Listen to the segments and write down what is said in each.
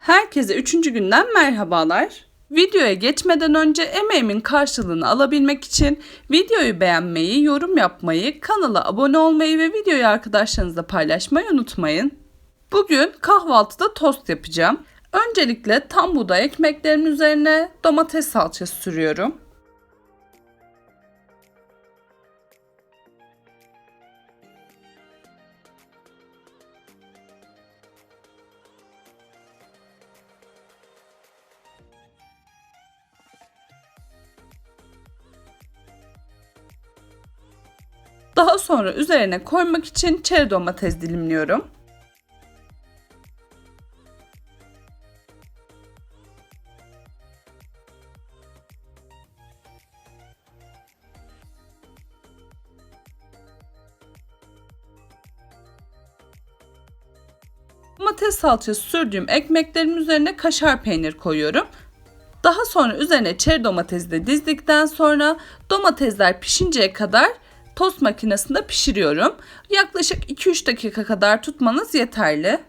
Herkese üçüncü günden merhabalar. Videoya geçmeden önce emeğimin karşılığını alabilmek için videoyu beğenmeyi, yorum yapmayı, kanala abone olmayı ve videoyu arkadaşlarınızla paylaşmayı unutmayın. Bugün kahvaltıda tost yapacağım. Öncelikle tam buğday ekmeklerimin üzerine domates salçası sürüyorum. Daha sonra üzerine koymak için çeri domates dilimliyorum. Domates salçası sürdüğüm ekmeklerimin üzerine kaşar peynir koyuyorum. Daha sonra üzerine çeri domatesi de dizdikten sonra domatesler pişinceye kadar tost makinesinde pişiriyorum. Yaklaşık 2-3 dakika kadar tutmanız yeterli.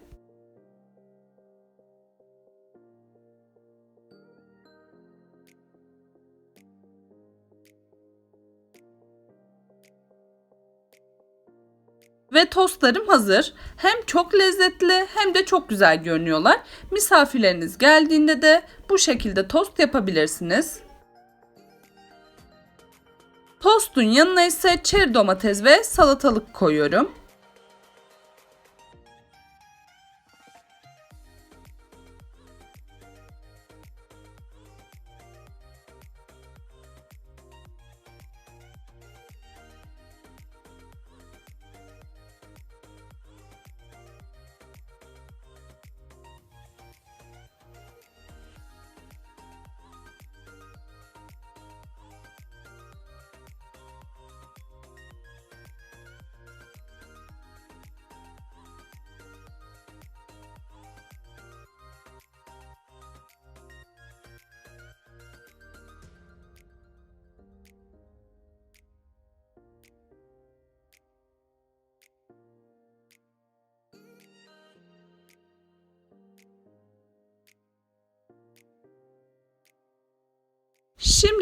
Ve tostlarım hazır. Hem çok lezzetli hem de çok güzel görünüyorlar. Misafirleriniz geldiğinde de bu şekilde tost yapabilirsiniz. Tostun yanına ise çeri domates ve salatalık koyuyorum.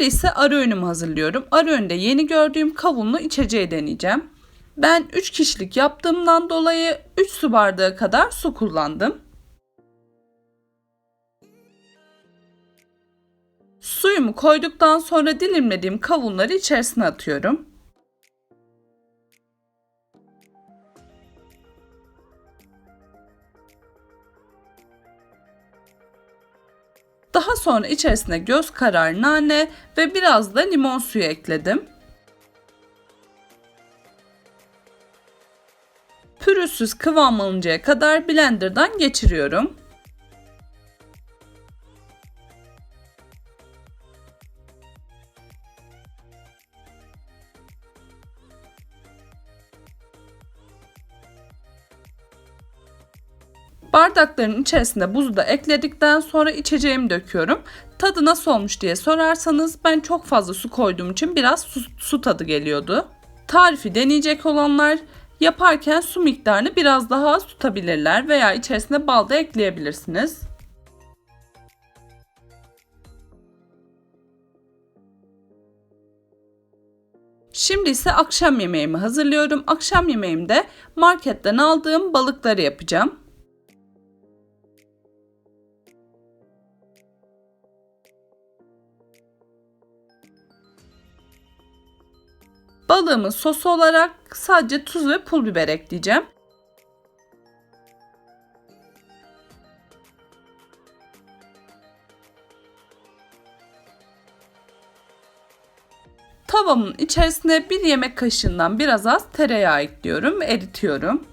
Şimdi ise ara öğünümü hazırlıyorum. Ara öğünde yeni gördüğüm kavunlu içeceği deneyeceğim. Ben 3 kişilik yaptığımdan dolayı 3 su bardağı kadar su kullandım. Suyumu koyduktan sonra dilimlediğim kavunları içerisine atıyorum. Daha sonra içerisine göz kararı nane ve biraz da limon suyu ekledim. Pürüzsüz kıvam alıncaya kadar blenderdan geçiriyorum. Bardakların içerisine buzu da ekledikten sonra içeceğimi döküyorum. Tadı nasıl olmuş diye sorarsanız ben çok fazla su koyduğum için biraz su, su tadı geliyordu. Tarifi deneyecek olanlar yaparken su miktarını biraz daha az tutabilirler veya içerisine bal da ekleyebilirsiniz. Şimdi ise akşam yemeğimi hazırlıyorum. Akşam yemeğimde marketten aldığım balıkları yapacağım. Balığımın sosu olarak sadece tuz ve pul biber ekleyeceğim. Tavamın içerisine bir yemek kaşığından biraz az tereyağı ekliyorum eritiyorum.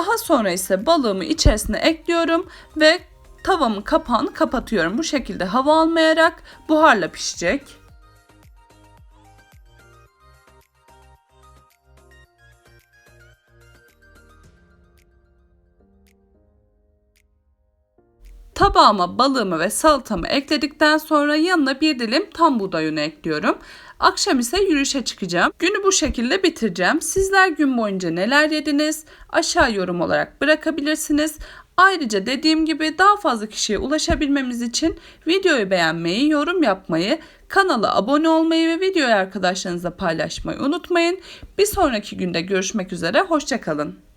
Daha sonra ise balığımı içerisine ekliyorum ve tavamın kapağını kapatıyorum. Bu şekilde hava almayarak buharla pişecek. Tabağıma balığımı ve salatamı ekledikten sonra yanına bir dilim tam buğday unu ekliyorum. Akşam ise yürüyüşe çıkacağım. Günü bu şekilde bitireceğim. Sizler gün boyunca neler yediniz? Aşağı yorum olarak bırakabilirsiniz. Ayrıca dediğim gibi daha fazla kişiye ulaşabilmemiz için videoyu beğenmeyi, yorum yapmayı, kanala abone olmayı ve videoyu arkadaşlarınızla paylaşmayı unutmayın. Bir sonraki günde görüşmek üzere, hoşçakalın.